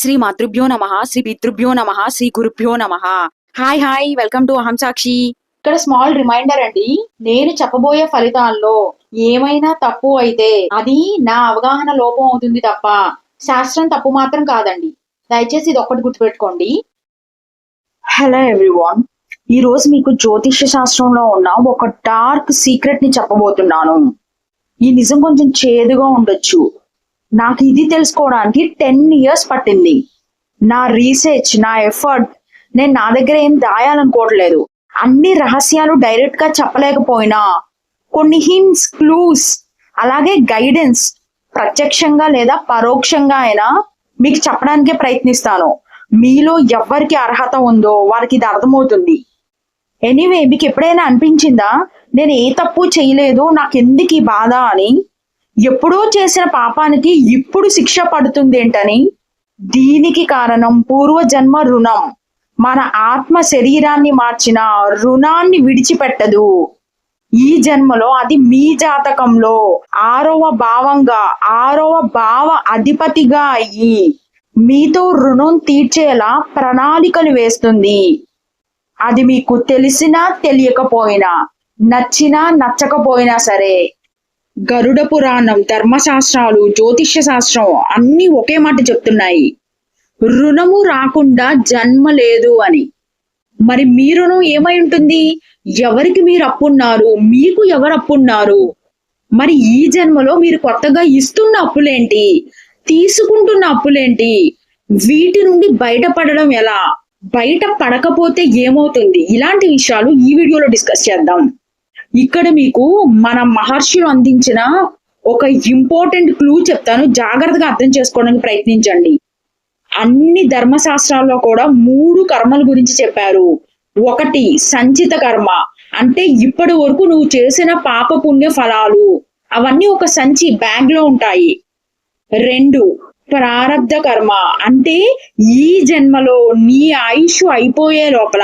శ్రీ మాతృభ్యో నమ శ్రీ పితృభ్యో నమ శ్రీ గురుభ్యో నమ. హాయ్ హాయ్ వెల్కమ్ టు అహం సాక్షి ఇక్కడ స్మాల్ రిమైండర్ అండి నేను చెప్పబోయే ఫలితాల్లో ఏమైనా తప్పు అయితే అది నా అవగాహన లోపం అవుతుంది తప్ప శాస్త్రం తప్పు మాత్రం కాదండి. దయచేసి ఇది ఒక్కటి గుర్తుపెట్టుకోండి. హలో ఎవ్రీవాన్ ఈ రోజు మీకు జ్యోతిష్య శాస్త్రంలో ఉన్న ఒక డార్క్ సీక్రెట్ని చెప్పబోతున్నాను. ఈ నిజం కొంచెం చేదుగా ఉండొచ్చు. నాకు ఇది తెలుసుకోవడానికి టెన్ ఇయర్స్ పట్టింది. నా రీసెర్చ్ నా ఎఫర్ట్ నేను నా దగ్గర ఏం దాయాలనుకోవట్లేదు అన్ని రహస్యాలు డైరెక్ట్గా చెప్పలేకపోయినా కొన్ని హింట్స్ క్లూస్ అలాగే గైడెన్స్ ప్రత్యక్షంగా లేదా పరోక్షంగా అయినా మీకు చెప్పడానికే ప్రయత్నిస్తాను. మీలో ఎవరికి అర్హత ఉందో వారికి ఇది అర్థమవుతుంది. ఎనీవే మీకు ఎప్పుడైనా అనిపించిందా నేను ఏ తప్పు చేయలేదు నాకెందుకు ఈ బాధ అని? ఎప్పుడో చేసిన పాపానికి ఇప్పుడు శిక్ష పడుతుంది ఏంటని? దీనికి కారణం పూర్వజన్మ రుణం. మన ఆత్మ శరీరాన్ని మార్చిన రుణాన్ని విడిచిపెట్టదు. ఈ జన్మలో అది మీ జాతకంలో ఆరవ భావంగా ఆరవ భావ అధిపతిగా అయ్యి మీతో రుణం తీర్చేలా ప్రణాళికలు వేస్తుంది. అది మీకు తెలిసినా తెలియకపోయినా నచ్చినా నచ్చకపోయినా సరే గరుడ పురాణం ధర్మశాస్త్రాలు జ్యోతిష్య శాస్త్రం అన్ని ఒకే మాట చెప్తున్నాయి. రుణము రాకుండా జన్మ లేదు అని. మరి మీ రుణం ఏమై ఉంటుంది? ఎవరికి మీరు అప్పున్నారు? మీకు ఎవరు అప్పున్నారు? మరి ఈ జన్మలో మీరు కొత్తగా ఇస్తున్న అప్పులేంటి? తీసుకుంటున్న అప్పులేంటి? వీటి నుండి బయటపడడం ఎలా? బయట పడకపోతే ఏమవుతుంది? ఇలాంటి విషయాలు ఈ వీడియోలో డిస్కస్ చేద్దాం. ఇక్కడ మీకు మన మహర్షులు అందించిన ఒక ఇంపార్టెంట్ క్లూ చెప్తాను. జాగ్రత్తగా అర్థం చేసుకోవడానికి ప్రయత్నించండి. అన్ని ధర్మశాస్త్రాల్లో కూడా మూడు కర్మల గురించి చెప్పారు. ఒకటి సంచిత కర్మ. అంటే ఇప్పటి వరకు నువ్వు చేసిన పాప పుణ్య ఫలాలు. అవన్నీ ఒక సంచి బ్యాగ్లో ఉంటాయి. రెండు ప్రారబ్ధ కర్మ. అంటే ఈ జన్మలో నీ ఆయుష్ అయిపోయే లోపల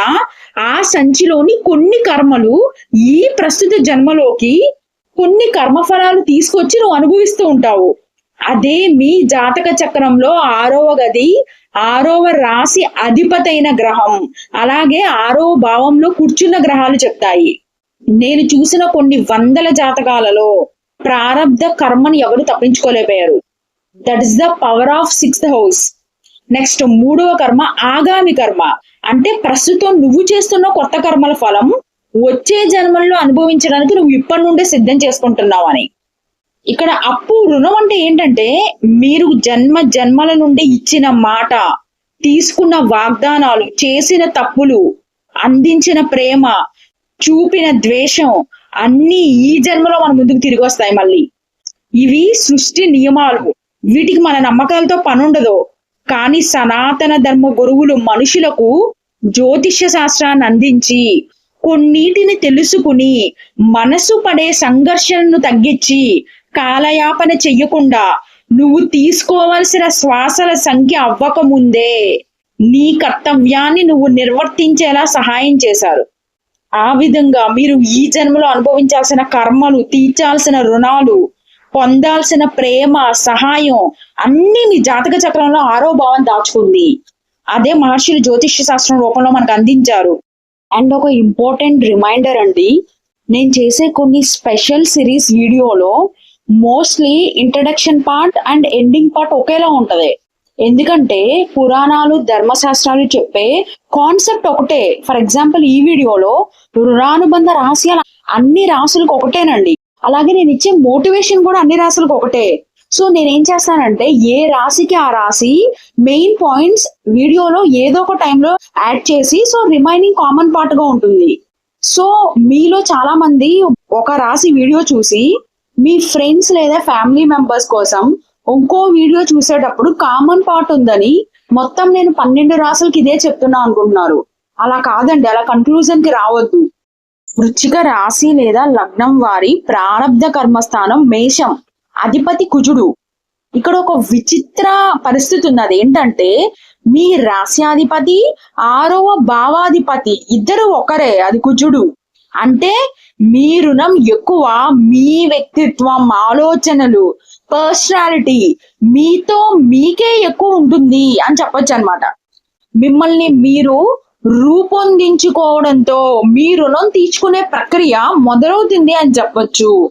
ఆ సంచిలోని కొన్ని కర్మలు ఈ ప్రస్తుత జన్మలోకి కొన్ని కర్మఫలాలు తీసుకొచ్చి నువ్వు అనుభవిస్తూ ఉంటావు. అదే మీ జాతక చక్రంలో ఆరవ గది ఆరవ రాశి అధిపతైన గ్రహం. అలాగే ఆరవ భావంలో కూర్చున్న గ్రహాలు చెప్తాయి. నేను చూసిన కొన్ని వందల జాతకాలలో ప్రారంధ కర్మని ఎవరు తప్పించుకోలేకపోయారు. That is the power of sixth house next మూడవ కర్మ ఆగామి కర్మ. అంటే ప్రస్తుతం నువ్వు చేస్తున్న కొత్త కర్మల ఫలం వచ్చే జన్మల్లో అనుభవించడానికి నువ్వు ఇప్పటి నుండే సిద్ధం చేసుకుంటున్నావు అని. ఇక్కడ అప్పు రుణం అంటే ఏంటంటే మీరు జన్మ జన్మల నుండి ఇచ్చిన మాట తీసుకున్న వాగ్దానాలు చేసిన తప్పులు అందించిన ప్రేమ చూపిన ద్వేషం అన్ని ఈ జన్మలో మన ముందుకు తిరిగి వస్తాయి మళ్ళీ. ఇవి సృష్టి నియమాలు. వీటికి మన నమ్మకాలతో పనుండదు. కానీ సనాతన ధర్మ గురువులు మనుషులకు జ్యోతిష్య శాస్త్రాన్ని అందించి కొన్నిటిని తెలుసుకుని మనసు పడే సంఘర్షణను తగ్గించి కాలయాపన చెయ్యకుండా నువ్వు తీసుకోవలసిన శ్వాసల సంఖ్య అవ్వకముందే నీ కర్తవ్యాన్ని నువ్వు నిర్వర్తించేలా సహాయం చేశారు. ఆ విధంగా మీరు ఈ జన్మలో అనుభవించాల్సిన కర్మలు తీర్చాల్సిన రుణాలు పొందాల్సిన ప్రేమ సహాయం అన్ని మీ జాతక చక్రంలో ఆరో భావం దాచుకుంది. అదే మహర్షులు జ్యోతిష్య శాస్త్రం రూపంలో మనకు అందించారు. అండ్ ఒక ఇంపార్టెంట్ రిమైండర్ అండి నేను చేసే కొన్ని స్పెషల్ సిరీస్ వీడియోలో mostly introduction part and ending part ఒకేలా ఉంటది. ఎందుకంటే పురాణాలు ధర్మశాస్త్రాలు చెప్పే కాన్సెప్ట్ ఒకటే. ఫర్ ఎగ్జాంపుల్ ఈ వీడియోలో రుణానుబంధ రహస్యాలు అన్ని రాసులకు ఒకటేనండి. అలాగే నేను ఇచ్చే మోటివేషన్ కూడా అన్ని రాసులకు ఒకటే. సో నేనేం చేస్తానంటే ఏ రాశికి ఆ రాశి మెయిన్ పాయింట్స్ వీడియోలో ఏదో ఒక టైంలో యాడ్ చేసి సో రిమైనింగ్ కామన్ పార్ట్గా ఉంటుంది. సో మీలో చాలా మంది ఒక రాశి వీడియో చూసి మీ ఫ్రెండ్స్ లేదా ఫ్యామిలీ మెంబర్స్ కోసం ఇంకో వీడియో చూసేటప్పుడు కామన్ పార్ట్ ఉందని మొత్తం నేను పన్నెండు రాసులకి ఇదే చెప్తున్నా అనుకుంటున్నారు. అలా కాదండి అలా కన్క్లూజన్కి రావద్దు. వృచ్చిక రాశి లేదా లగ్నం వారి ప్రారంధ కర్మస్థానం మేషం అధిపతి కుజుడు. ఇక్కడ ఒక విచిత్ర పరిస్థితి ఉంది అదేంటంటే మీ రాశ్యాధిపతి ఆరవ భావాధిపతి ఇద్దరు ఒకరే అది కుజుడు. అంటే మీ రుణం ఎక్కువ మీ వ్యక్తిత్వం ఆలోచనలు పర్సనాలిటీ మీతో మీకే ఎక్కువ ఉంటుంది అని చెప్పొచ్చు అనమాట మిమ్మల్ని మీరు రూపొందించుకోవడంతో మీ రుణం తీర్చుకునే ప్రక్రియ మొదలవుతుంది అని చెప్పొచ్చు.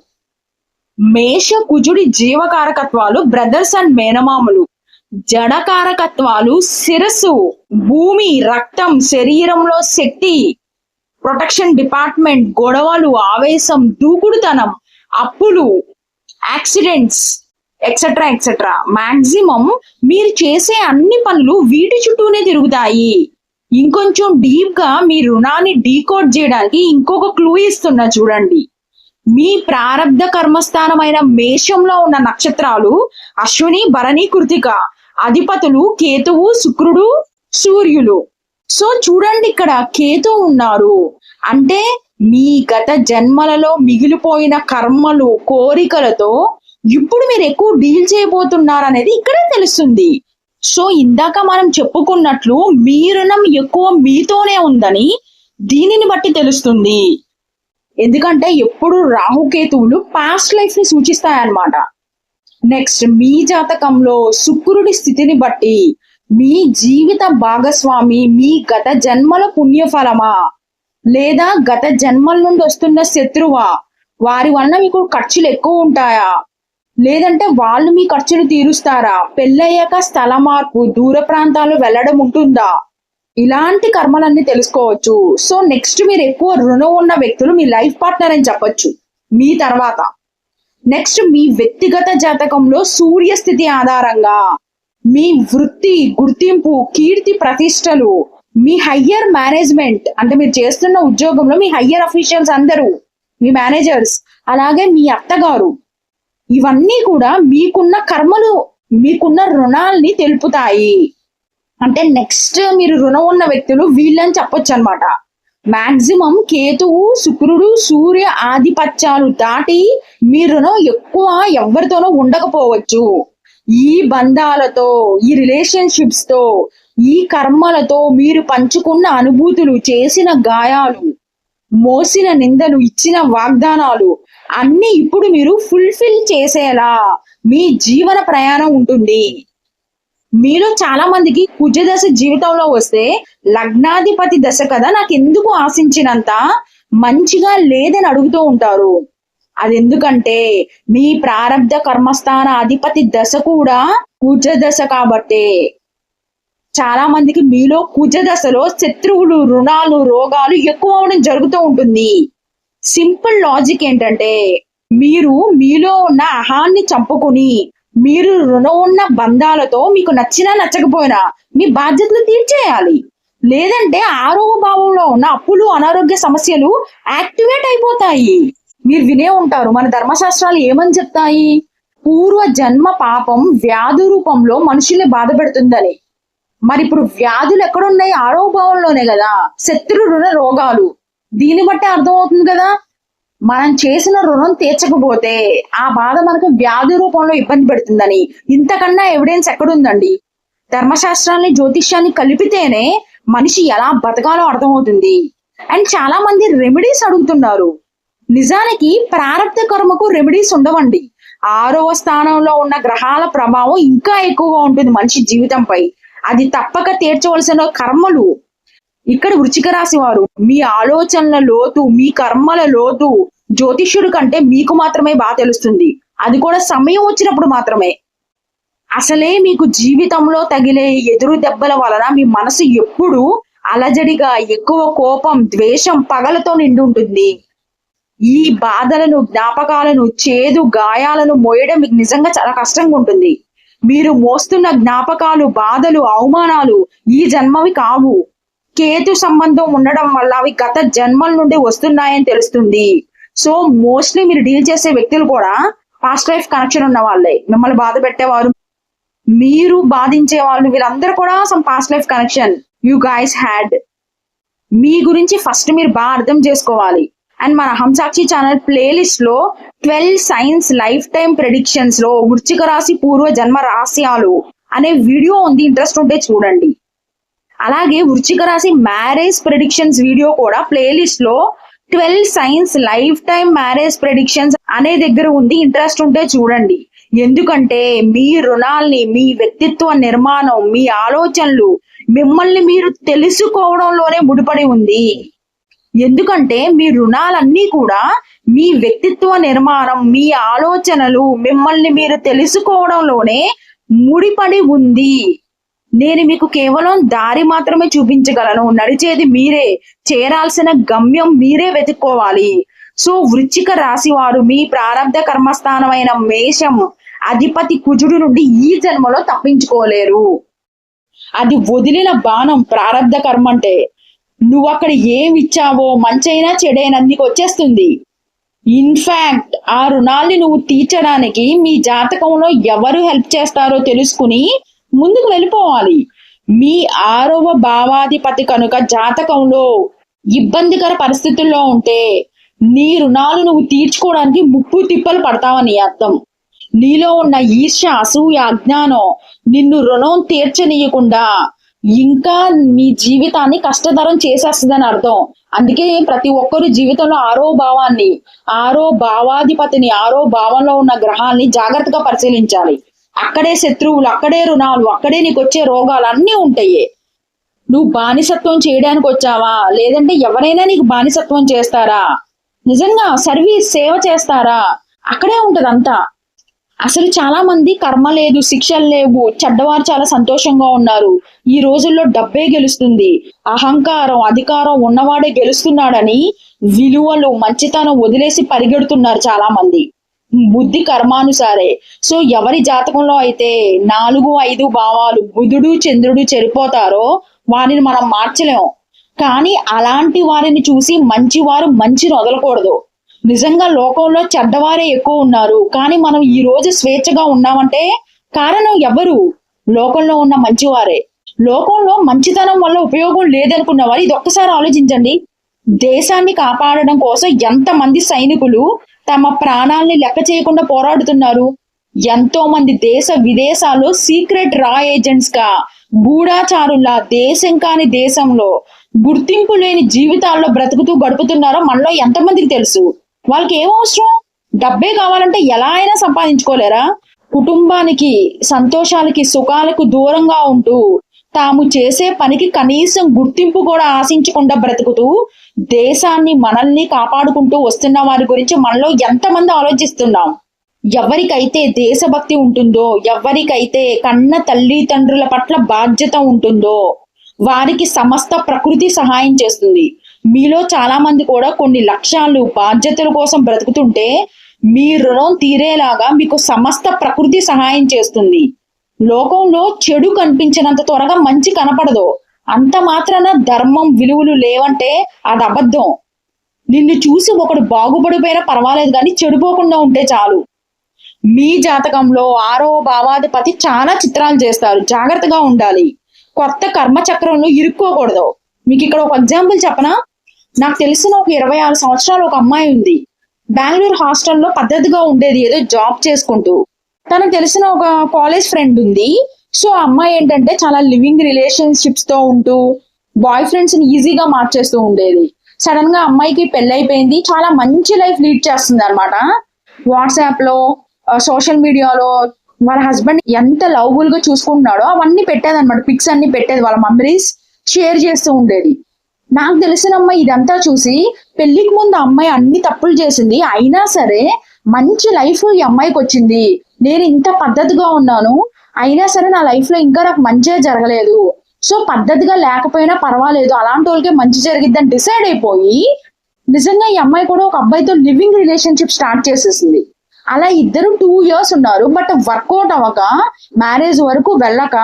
మేష కుజుడి జీవకారకత్వాలు బ్రదర్స్ అండ్ మేనమామలు. జడకారకత్వాలు శిరస్సు భూమి రక్తం శరీరంలో శక్తి ప్రొటెక్షన్ డిపార్ట్మెంట్ గొడవలు ఆవేశం దూకుడుతనం అప్పులు యాక్సిడెంట్స్ ఎక్సెట్రా ఎక్సెట్రా. మాక్సిమం మీరు చేసే అన్ని పనులు వీటి చుట్టూనే తిరుగుతాయి. ఇంకొంచెం డీప్గా మీ రుణాన్ని డీకోడ్ చేయడానికి ఇంకొక క్లూ ఇస్తున్నా చూడండి. మీ ప్రారంధ కర్మస్థానమైన మేషంలో ఉన్న నక్షత్రాలు అశ్విని భరణి కృతిక అధిపతులు కేతువు శుక్రుడు సూర్యులు. సో చూడండి ఇక్కడ కేతు ఉన్నారు. అంటే మీ గత జన్మలలో మిగిలిపోయిన కర్మలు కోరికలతో ఇప్పుడు మీరు ఎక్కువ డీల్ చేయబోతున్నారు అనేది ఇక్కడే తెలుస్తుంది. సో ఇందాక మనం చెప్పుకున్నట్లు మీ రుణం ఎక్కువ మీతోనే ఉందని దీనిని బట్టి తెలుస్తుంది. ఎందుకంటే ఎప్పుడు రాహుకేతువులు పాస్ట్ లైఫ్ని సూచిస్తాయన్నమాట. నెక్స్ట్ మీ జాతకంలో శుక్రుడి స్థితిని బట్టి మీ జీవిత భాగస్వామి మీ గత జన్మల పుణ్యఫలమా? లేదా గత జన్మల నుండి వస్తున్న శత్రువా? వారి వలన మీకు ఖర్చులు ఎక్కువ ఉంటాయా? లేదంటే వాళ్ళు మీ ఖర్చులు తీరుస్తారా? పెళ్ళయ్యాక స్థల మార్పు దూర ప్రాంతాలు వెళ్ళడం ఉంటుందా? ఇలాంటి కర్మలన్నీ తెలుసుకోవచ్చు. సో నెక్స్ట్ మీరు ఎక్కువ రుణం ఉన్న వ్యక్తులు మీ లైఫ్ పార్ట్నర్ అని చెప్పొచ్చు. మీ తర్వాత. నెక్స్ట్ మీ వ్యక్తిగత జాతకంలో సూర్య స్థితి ఆధారంగా. మీ వృత్తి గుర్తింపు కీర్తి ప్రతిష్టలు మీ హయ్యర్ మేనేజ్మెంట్ అంటే మీరు చేస్తున్న ఉద్యోగంలో మీ హయ్యర్ అఫీషియల్స్ అందరూ మీ మేనేజర్స్ అలాగే మీ అత్తగారు ఇవన్నీ కూడా మీకున్న కర్మలు మీకున్న రుణాల్ని తెలుపుతాయి. అంటే నెక్స్ట్ మీరు రుణం ఉన్న వ్యక్తులు వీళ్ళని చెప్పొచ్చు అనమాట మాక్సిమం కేతువు శుక్రుడు సూర్య ఆధిపత్యాలు దాటి మీ రుణం ఎక్కువ ఎవరితోనో ఉండకపోవచ్చు. ఈ బంధాలతో ఈ రిలేషన్షిప్స్తో ఈ కర్మలతో మీరు పంచుకున్న అనుభూతులు చేసిన గాయాలు మోసిన నిందలు ఇచ్చిన వాగ్దానాలు అన్ని ఇప్పుడు మీరు ఫుల్ఫిల్ చేసేలా మీ జీవన ప్రయాణం ఉంటుంది. మీలో చాలా మందికి కుజదశ జీవితంలో వస్తే లగ్నాధిపతి దశ కదా నాకు ఎందుకు ఆశించినంత మంచిగా లేదని అడుగుతూ ఉంటారు. అది ఎందుకంటే మీ ప్రారంధ కర్మస్థాన అధిపతి దశ కూడా కుజ దశ కాబట్టే. చాలా మందికి మీలో కుజ దశలో శత్రువులు రుణాలు రోగాలు ఎక్కువ అవడం జరుగుతూ ఉంటుంది. సింపుల్ లాజిక్ ఏంటంటే మీరు మీలో ఉన్న అహాన్ని చంపుకుని మీరు రుణం ఉన్న బంధాలతో మీకు నచ్చినా నచ్చకపోయినా మీ బాధ్యతలు తీర్చేయాలి. లేదంటే ఆరోగ్య భావంలో ఉన్న అప్పులు అనారోగ్య సమస్యలు యాక్టివేట్ అయిపోతాయి. మీరు వినే ఉంటారు మన ధర్మశాస్త్రాలు ఏమని చెప్తాయి? పూర్వ జన్మ పాపం వ్యాధి రూపంలో మనుషుల్ని బాధ పెడుతుందని మరి ఇప్పుడు వ్యాధులు ఎక్కడున్నాయి? ఆరోగ్య భావంలోనే కదా. శత్రు రుణ రోగాలు. దీన్ని బట్టి అర్థమవుతుంది కదా? మనం చేసిన రుణం తీర్చకపోతే ఆ బాధ మనకు వ్యాధి రూపంలో ఇబ్బంది పెడుతుందని. ఇంతకన్నా ఎవిడెన్స్ ఎక్కడుందండి? ధర్మశాస్త్రాన్ని జ్యోతిష్యాన్ని కలిపితేనే మనిషి ఎలా బతకాలో అర్థమవుతుంది. అండ్ చాలా మంది రెమెడీస్ అడుగుతున్నారు. నిజానికి ప్రారంభ కర్మకు రెమెడీస్ ఉండవండి. ఆరవ స్థానంలో ఉన్న గ్రహాల ప్రభావం ఇంకా ఎక్కువగా ఉంటుంది మనిషి జీవితంపై. అది తప్పక తీర్చవలసిన కర్మలు. ఇక్కడ వృచ్చిక రాశి వారు మీ ఆలోచనల లోతు మీ కర్మల లోతు జ్యోతిష్యుడి కంటే మీకు మాత్రమే బాగా తెలుస్తుంది. అది కూడా సమయం వచ్చినప్పుడు మాత్రమే. అసలే మీకు జీవితంలో తగిలే ఎదురు దెబ్బల వలన మీ మనసు ఎప్పుడు అలజడిగా ఎక్కువ కోపం ద్వేషం పగలతో నిండి ఉంటుంది. ఈ బాధలను జ్ఞాపకాలను చేదు గాయాలను మోయడం మీకు నిజంగా చాలా కష్టంగా ఉంటుంది. మీరు మోస్తున్న జ్ఞాపకాలు బాధలు అవమానాలు ఈ జన్మవి కావు. కేతు సంబంధం ఉండడం వల్ల అవి గత జన్మల నుండి వస్తున్నాయని తెలుస్తుంది. సో మోస్ట్లీ మీరు డీల్ చేసే వ్యక్తులు కూడా పాస్ట్ లైఫ్ కనెక్షన్ ఉన్న వాళ్ళే. మిమ్మల్ని బాధ పెట్టేవారు మీరు బాధించే వాళ్ళు వీళ్ళందరూ కూడా some past life connection you guys had మీ గురించి ఫస్ట్ మీరు బాగా అర్థం చేసుకోవాలి. అండ్ మన హంసాక్షి ఛానల్ ప్లేలిస్ట్లో ట్వెల్వ్ సైన్స్ లైఫ్ టైం ప్రెడిక్షన్స్లో వృచ్చిక రాశి పూర్వ జన్మ రహస్యాలు అనే వీడియో ఉంది. ఇంట్రెస్ట్ ఉంటే చూడండి. అలాగే వృచ్చిక రాశి మ్యారేజ్ ప్రెడిక్షన్స్ వీడియో కూడా ప్లేలిస్ట్లో twelve signs life time marriage predictions అనే దగ్గర ఉంది. ఇంట్రెస్ట్ ఉంటే చూడండి. ఎందుకంటే మీ రుణాల్ని మీ వ్యక్తిత్వ నిర్మాణం మీ ఆలోచనలు మిమ్మల్ని మీరు తెలుసుకోవడంలోనే ముడిపడి ఉంది. ఎందుకంటే మీ రుణాలన్నీ కూడా మీ వ్యక్తిత్వ నిర్మాణం మీ ఆలోచనలు మిమ్మల్ని మీరు తెలుసుకోవడంలోనే ముడిపడి ఉంది. నేను మీకు కేవలం దారి మాత్రమే చూపించగలను. నడిచేది మీరే. చేరాల్సిన గమ్యం మీరే వెతుక్కోవాలి. సో వృచ్చిక రాశి వారు మీ ప్రారంధ కర్మస్థానమైన మేషం అధిపతి కుజుడు నుండి ఈ జన్మలో తప్పించుకోలేరు. అది వదిలిన బాణం ప్రారంధ కర్మ అంటే నువ్వు అక్కడ ఏమి ఇచ్చావో మంచైనా చెడైనా నీకు వచ్చేస్తుంది. ఇన్ఫాక్ట్ ఆ రుణాల్ని నువ్వు తీర్చడానికి మీ జాతకంలో ఎవరు హెల్ప్ చేస్తారో తెలుసుకుని ముందుకు వెళ్ళిపోవాలి. మీ ఆరవ భావాధిపతి కనుక జాతకంలో ఇబ్బందికర పరిస్థితుల్లో ఉంటే నీ రుణాలు నువ్వు తీర్చుకోవడానికి ముప్పు తిప్పలు పడతావని అర్థం. నీలో ఉన్న ఈర్ష్య అసూయ అజ్ఞానం నిన్ను రుణం తీర్చనీయకుండా ఇంకా నీ జీవితాన్ని కష్టతరం చేసేస్తుందని అర్థం. అందుకే ప్రతి ఒక్కరు జీవితంలో ఆరో భావాన్ని ఆరో భావాధిపతిని ఆరో భావంలో ఉన్న గ్రహాల్ని జాగ్రత్తగా పరిశీలించాలి. అక్కడే శత్రువులు అక్కడే రుణాలు అక్కడే నీకు వచ్చే రోగాలు అన్నీ ఉంటాయి నువ్వు బానిసత్వం చేయడానికి వచ్చావా లేదంటే ఎవరైనా నీకు బానిసత్వం చేస్తారా? నిజంగా సర్వీస్ సేవ చేస్తారా? అక్కడే ఉంటది అంతా అసలు చాలా మంది కర్మ లేదు శిక్షలు లేవు చెడ్డవారు చాలా సంతోషంగా ఉన్నారు. ఈ రోజుల్లో డబ్బే గెలుస్తుంది. అహంకారం అధికారం ఉన్నవాడే గెలుస్తున్నాడని విలువలు మంచితనం వదిలేసి పరిగెడుతున్నారు చాలా మంది బుద్ధి కర్మానుసారే. సో ఎవరి జాతకంలో అయితే నాలుగు ఐదు భావాలు బుధుడు చంద్రుడు చెడిపోతారో వారిని మనం మార్చలేం. కానీ అలాంటి వారిని చూసి మంచివారు మంచిని వదలకూడదు నిజంగా లోకంలో చెడ్డవారే ఎక్కువ ఉన్నారు. కానీ మనం ఈ రోజు స్వేచ్ఛగా ఉన్నామంటే కారణం ఎవరు? లోకంలో ఉన్న మంచివారే. లోకంలో మంచితనం వల్ల ఉపయోగం లేదనుకున్న వారు ఇది ఒక్కసారి ఆలోచించండి. దేశాన్ని కాపాడడం కోసం ఎంతమంది సైనికులు తమ ప్రాణాల్ని లెక్క చేయకుండా పోరాడుతున్నారు. ఎంతో మంది దేశ విదేశాల్లో సీక్రెట్ రా ఏజెంట్స్గా గూఢాచారుల్లా దేశం కాని దేశంలో గుర్తింపు లేని జీవితాల్లో బ్రతుకుతూ గడుపుతున్నారో మనలో ఎంతమందికి తెలుసు? వాళ్ళకి ఏం అవసరం? డబ్బే కావాలంటే ఎలా అయినా సంపాదించుకోలేరా? కుటుంబానికి సంతోషాలకి సుఖాలకు దూరంగా ఉంటూ తాము చేసే పనికి కనీసం గుర్తింపు కూడా ఆశించకుండా బ్రతుకుతూ దేశాన్ని మనల్ని కాపాడుకుంటూ వస్తున్న వారి గురించి మనలో ఎంతమంది ఆలోచిస్తున్నాం? ఎవరికైతే దేశభక్తి ఉంటుందో ఎవరికైతే కన్న తల్లిదండ్రుల పట్ల బాధ్యత ఉంటుందో వారికి సమస్త ప్రకృతి సహాయం చేస్తుంది. మీలో చాలా మంది కూడా కొన్ని లక్ష్యాలు బాధ్యతల కోసం బ్రతుకుతుంటే మీ రుణం తీరేలాగా మీకు సమస్త ప్రకృతి సహాయం చేస్తుంది. లోకంలో చెడు కనిపించినంత త్వరగా మంచి కనపడదు. అంత మాత్రాన ధర్మం విలువలు లేవంటే అది అబద్ధం. నిన్ను చూసి ఒకడు బాగుపడిపోయినా పర్వాలేదు కానీ చెడిపోకుండా ఉంటే చాలు. మీ జాతకంలో ఆరో భావాధిపతి చాలా చిత్రాలు చేస్తారు. జాగ్రత్తగా ఉండాలి. కొత్త కర్మ చక్రంలో ఇరుక్కోకూడదు. మీకు ఇక్కడ ఒక ఎగ్జాంపుల్ చెప్పనా? నాకు తెలిసిన ఒక ఇరవై ఆరు సంవత్సరాలు ఒక అమ్మాయి ఉంది. బెంగళూరు హాస్టల్లో పద్ధతిగా ఉండేది ఏదో జాబ్ చేసుకుంటూ. తనకు తెలిసిన ఒక కాలేజ్ ఫ్రెండ్ ఉంది. సో ఆ అమ్మాయి ఏంటంటే చాలా లివింగ్ రిలేషన్షిప్స్తో ఉంటూ బాయ్ ఫ్రెండ్స్ని ఈజీగా మార్చేస్తూ ఉండేది. సడన్గా అమ్మాయికి పెళ్ళైపోయింది. చాలా మంచి లైఫ్ లీడ్ చేస్తుంది అనమాట వాట్సాప్లో సోషల్ మీడియాలో వాళ్ళ హస్బెండ్ ఎంత లవ్బుల్గా చూసుకుంటున్నాడో అవన్నీ పెట్టేది అనమాట పిక్స్ అన్ని పెట్టేది వాళ్ళ మెమరీస్ షేర్ చేస్తూ ఉండేది. నాకు తెలిసిన అమ్మాయి ఇదంతా చూసి పెళ్ళికి ముందు అమ్మాయి అన్ని తప్పులు చేసింది. అయినా సరే మంచి లైఫ్ ఈ అమ్మాయికి వచ్చింది. నేను ఇంత పద్ధతిగా ఉన్నాను అయినా సరే నా లైఫ్లో ఇంకా నాకు మంచిగా జరగలేదు. సో పద్ధతిగా లేకపోయినా పర్వాలేదు. అలాంటి వాళ్ళకే మంచి జరిగిద్దని డిసైడ్ అయిపోయి నిజంగా ఈ అమ్మాయి కూడా ఒక అబ్బాయితో లివింగ్ రిలేషన్షిప్ స్టార్ట్ చేసేసింది. అలా ఇద్దరు టూ ఇయర్స్ ఉన్నారు బట్ వర్కౌట్ అవ్వక మ్యారేజ్ వరకు వెళ్ళక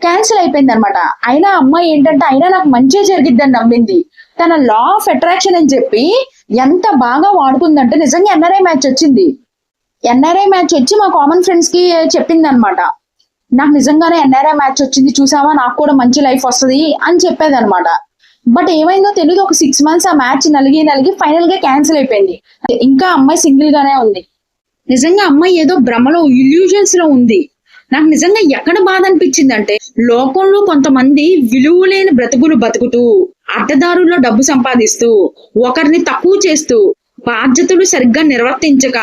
క్యాన్సిల్ అయిపోయింది అనమాట అయినా అమ్మాయి ఏంటంటే అయినా నాకు మంచిగా జరిగిద్దని నమ్మింది. తన లా ఆఫ్ అట్రాక్షన్ అని చెప్పి ఎంత బాగా వాడుకుందంటే నిజంగా ఎన్ఆర్ఐ మ్యాచ్ వచ్చింది. ఎన్ఆర్ఐ మ్యాచ్ వచ్చి మా కామన్ ఫ్రెండ్స్కి చెప్పింది అనమాట నాకు నిజంగానే ఎన్ఆర్ఐ మ్యాచ్ వచ్చింది చూసావా? నాకు కూడా మంచి లైఫ్ వస్తుంది అని చెప్పేది అనమాట బట్ ఏమైందో తెలియదు ఒక సిక్స్ మంత్స్ ఆ మ్యాచ్ నలిగి నలిగి ఫైనల్గా క్యాన్సిల్ అయిపోయింది. ఇంకా అమ్మాయి సింగిల్ గానే ఉంది. నిజంగా అమ్మాయి ఏదో భ్రమలో ఇల్యూజన్స్లో ఉంది. నాకు నిజంగా ఎక్కడ బాధ అనిపించింది అంటే లోకంలో కొంతమంది విలువ లేని బ్రతుకులు బతుకుతూ అడ్డదారుల్లో డబ్బు సంపాదిస్తూ ఒకరిని తక్కువ చేస్తూ బాధ్యతలు సరిగ్గా నిర్వర్తించక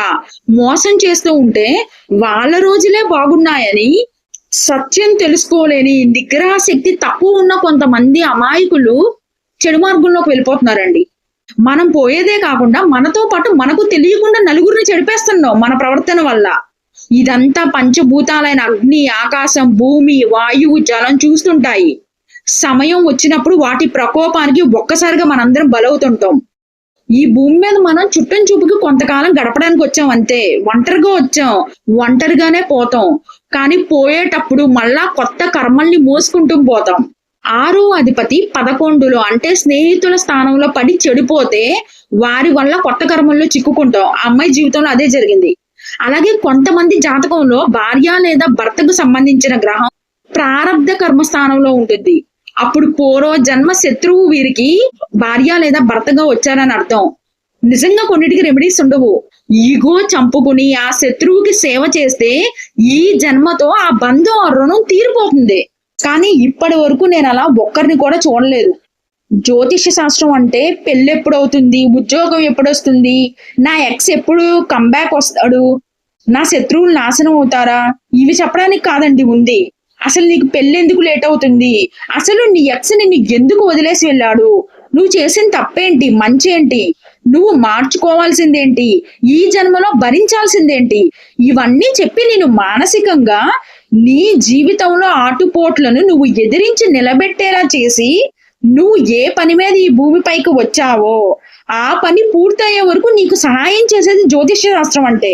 మోసం చేస్తూ ఉంటే వాళ్ళ రోజులే బాగున్నాయని సత్యం తెలుసుకోలేని నిగ్రహ శక్తి తక్కువ ఉన్న కొంతమంది అమాయకులు చెడు మార్గంలోకి వెళ్ళిపోతున్నారండి. మనం పోయేదే కాకుండా మనతో పాటు మనకు తెలియకుండా నలుగురిని చెడిపేస్తున్నాం మన ప్రవర్తన వల్ల. ఇదంతా పంచభూతాలైన అగ్ని ఆకాశం భూమి వాయువు జలం చూస్తుంటాయి. సమయం వచ్చినప్పుడు వాటి ప్రకోపానికి ఒక్కసారిగా మనందరం బలవుతుంటాం. ఈ భూమి మీద మనం చుట్టం చూపుకి కొంతకాలం గడపడానికి వచ్చాం అంతే. ఒంటరిగా వచ్చాం. ఒంటరిగానే పోతాం. కానీ పోయేటప్పుడు మళ్ళా కొత్త కర్మల్ని మోసుకుంటూ పోతాం. ఆరో అధిపతి పదకొండులో అంటే స్నేహితుల స్థానంలో పడి చెడిపోతే వారి వల్ల కొత్త కర్మల్లో చిక్కుకుంటాం. ఆ అమ్మాయి జీవితంలో అదే జరిగింది. అలాగే కొంతమంది జాతకంలో భార్య లేదా భర్తకు సంబంధించిన గ్రహం ప్రారంధ కర్మ స్థానంలో ఉంటుంది. అప్పుడు పూర్వ జన్మ శత్రువు వీరికి భార్య లేదా భర్తగా వచ్చారని అర్థం. నిజంగా కొన్నిటికి రెమెడీస్ ఉండవు. ఈగో చంపుకుని ఆ శత్రువుకి సేవ చేస్తే ఈ జన్మతో ఆ బంధం ఆ రుణం తీరిపోతుంది. కానీ ఇప్పటి వరకు నేను అలా ఒక్కరిని కూడా చూడలేదు. జ్యోతిష శాస్త్రం అంటే పెళ్ళి ఎప్పుడు అవుతుంది ఉద్యోగం ఎప్పుడు వస్తుంది నా ఎక్స్ ఎప్పుడు కంబ్యాక్ వస్తాడు నా శత్రువులు నాశనం అవుతారా? ఇవి చెప్పడానికి కాదండి ఉంది. అసలు నీకు పెళ్ళెందుకు లేట్ అవుతుంది? అసలు నీ ఎక్స్ నిన్ను ఎందుకు వదిలేసి వెళ్ళాడు? నువ్వు చేసిన తప్పేంటి? మంచి ఏంటి నువ్వు మార్చుకోవాల్సిందేంటి? ఈ జన్మలో భరించాల్సిందేంటి? ఇవన్నీ చెప్పి నేను మానసికంగా నీ జీవితంలో ఆటుపోట్లను నువ్వు ఎదిరించి నిలబెట్టేలా చేసి నువ్వు ఏ పని మీద ఈ భూమిపైకి వచ్చావో ఆ పని పూర్తయ్యే వరకు నీకు సహాయం చేసేది జ్యోతిష్య శాస్త్రం అంటే.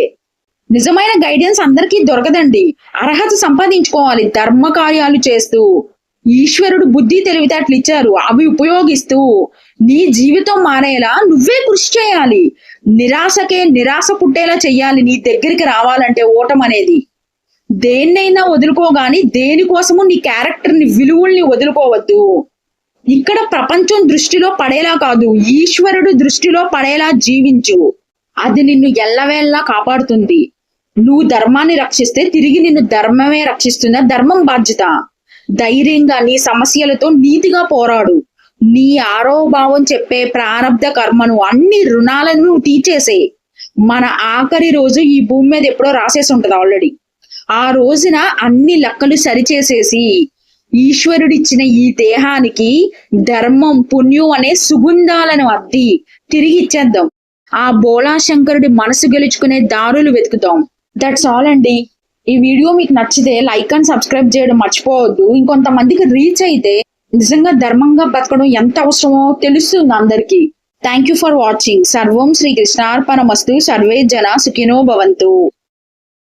నిజమైన గైడెన్స్ అందరికీ దొరకదండి. అర్హత సంపాదించుకోవాలి ధర్మ కార్యాలు చేస్తూ. ఈశ్వరుడు బుద్ధి తెలివితేటలు ఇచ్చారు అవి ఉపయోగిస్తూ. నీ జీవితం మారేలా నువ్వే కృషి చేయాలి. నిరాశకే నిరాశ పుట్టేలా చెయ్యాలి నీ దగ్గరికి రావాలంటే ఓటం అనేది. దేన్నైనా వదులుకోగాని దేనికోసము నీ క్యారెక్టర్ని విలువల్ని వదులుకోవద్దు. ఇక్కడ ప్రపంచం దృష్టిలో పడేలా కాదు ఈశ్వరుడు దృష్టిలో పడేలా జీవించు. అది నిన్ను ఎల్లవేళ్ళలా కాపాడుతుంది. నువ్వు ధర్మాన్ని రక్షిస్తే తిరిగి నిన్ను ధర్మమే రక్షిస్తుంది ధర్మం బాధ్యత. ధైర్యంగా నీ సమస్యలతో నీతిగా పోరాడు. నీ ఆరోభావం చెప్పే ప్రారంధ కర్మను అన్ని రుణాలను నువ్వు తీర్చేసే. మన ఆఖరి రోజు ఈ భూమి మీద ఎప్పుడో రాసేసి ఉంటది ఆల్రెడీ. ఆ రోజున అన్ని లెక్కలు సరిచేసేసి ఈశ్వరుడిచ్చిన ఈ దేహానికి ధర్మం పుణ్యం అనే సుగంధాలను అద్ది తిరిగి ఇచ్చేద్దాం. ఆ బోళాశంకరుడి మనసు గెలుచుకునే దారులు వెతుకుతాం. దట్స్ ఆల్ అండి. ఈ వీడియో మీకు నచ్చితే లైక్ అండ్ సబ్స్క్రైబ్ చేయడం మర్చిపోవద్దు. ఇంకొంతమందికి రీచ్ అయితే నిజంగా ధర్మంగా బతకడం ఎంత అవసరమో తెలుస్తుంది అందరికీ. థ్యాంక్ యూ ఫర్ వాచింగ్ సర్వం శ్రీ కృష్ణార్పణమస్తు. సర్వే జన సుఖినో భవంతు.